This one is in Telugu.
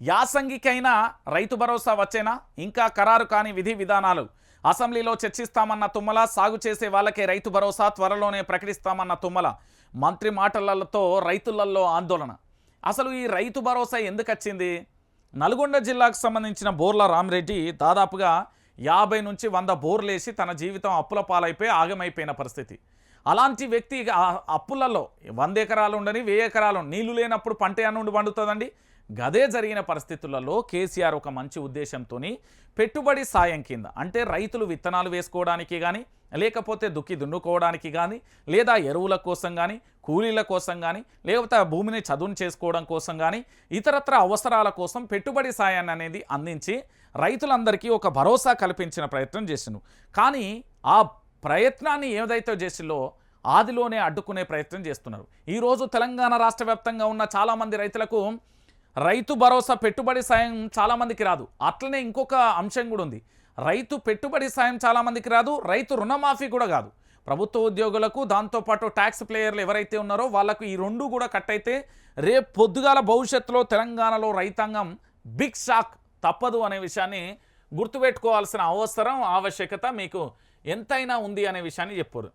యాసంగికైనా రైతు భరోసా వచ్చేనా? ఇంకా ఖరారు కాని విధి విధానాలు. అసెంబ్లీలో చర్చిస్తామన్న తుమ్మల సాగు చేసే వాళ్ళకే రైతు భరోసా త్వరలోనే ప్రకటిస్తామన్న తుమ్మల. మంత్రి మాటలతో రైతులలో ఆందోళన. అసలు ఈ రైతు భరోసా ఎందుకు వచ్చింది? నల్గొండ జిల్లాకు సంబంధించిన బోర్ల రామరెడ్డి దాదాపుగా యాభై నుంచి వంద బోర్లేసి తన జీవితం అప్పుల పాలైపోయి ఆగమైపోయిన పరిస్థితి. అలాంటి వ్యక్తి ఇక అప్పులలో వంద ఎకరాలు ఉండని వెయ్యి ఎకరాలు నీళ్ళు లేనప్పుడు పంట నుండి పండుతుందండి గదే జరిగిన పరిస్థితులలో కేసీఆర్ ఒక మంచి ఉద్దేశంతో పెట్టుబడి సాయం కింద అంటే రైతులు విత్తనాలు వేసుకోవడానికి కానీ లేకపోతే దుక్కి దున్నుకోవడానికి కానీ లేదా ఎరువుల కోసం కానీ కూలీల కోసం కానీ లేకపోతే ఆ భూమిని చదును చేసుకోవడం కోసం కానీ ఇతరత్ర అవసరాల కోసం పెట్టుబడి సాయాన్ని అనేది అందించి రైతులందరికీ ఒక భరోసా కల్పించిన ప్రయత్నం చేసిండు. కానీ ఆ ప్రయత్నాన్ని ఏదైతే చేసిందో ఆదిలోనే అడ్డుకునే ప్రయత్నం చేస్తున్నారు. ఈరోజు తెలంగాణ రాష్ట్ర వ్యాప్తంగా ఉన్న చాలామంది రైతులకు రైతు భరోసా పెట్టుబడి సాయం చాలామందికి రాదు. అట్లనే ఇంకొక అంశం కూడా ఉంది. రైతు పెట్టుబడి సాయం చాలామందికి రాదు రైతు రుణమాఫీ కూడా కాదు. ప్రభుత్వ ఉద్యోగులకు దాంతోపాటు ట్యాక్స్ ప్లేయర్లు ఎవరైతే ఉన్నారో వాళ్ళకు ఈ రెండు కూడా కట్ అయితే రేపు పొద్దుగాల భవిష్యత్తులో తెలంగాణలో రైతాంగం బిగ్ షాక్ తప్పదు అనే విషయాన్ని గుర్తుపెట్టుకోవాల్సిన అవసరం ఆవశ్యకత మీకు ఎంతైనా ఉంది అనే విషయాన్ని చెప్పారు.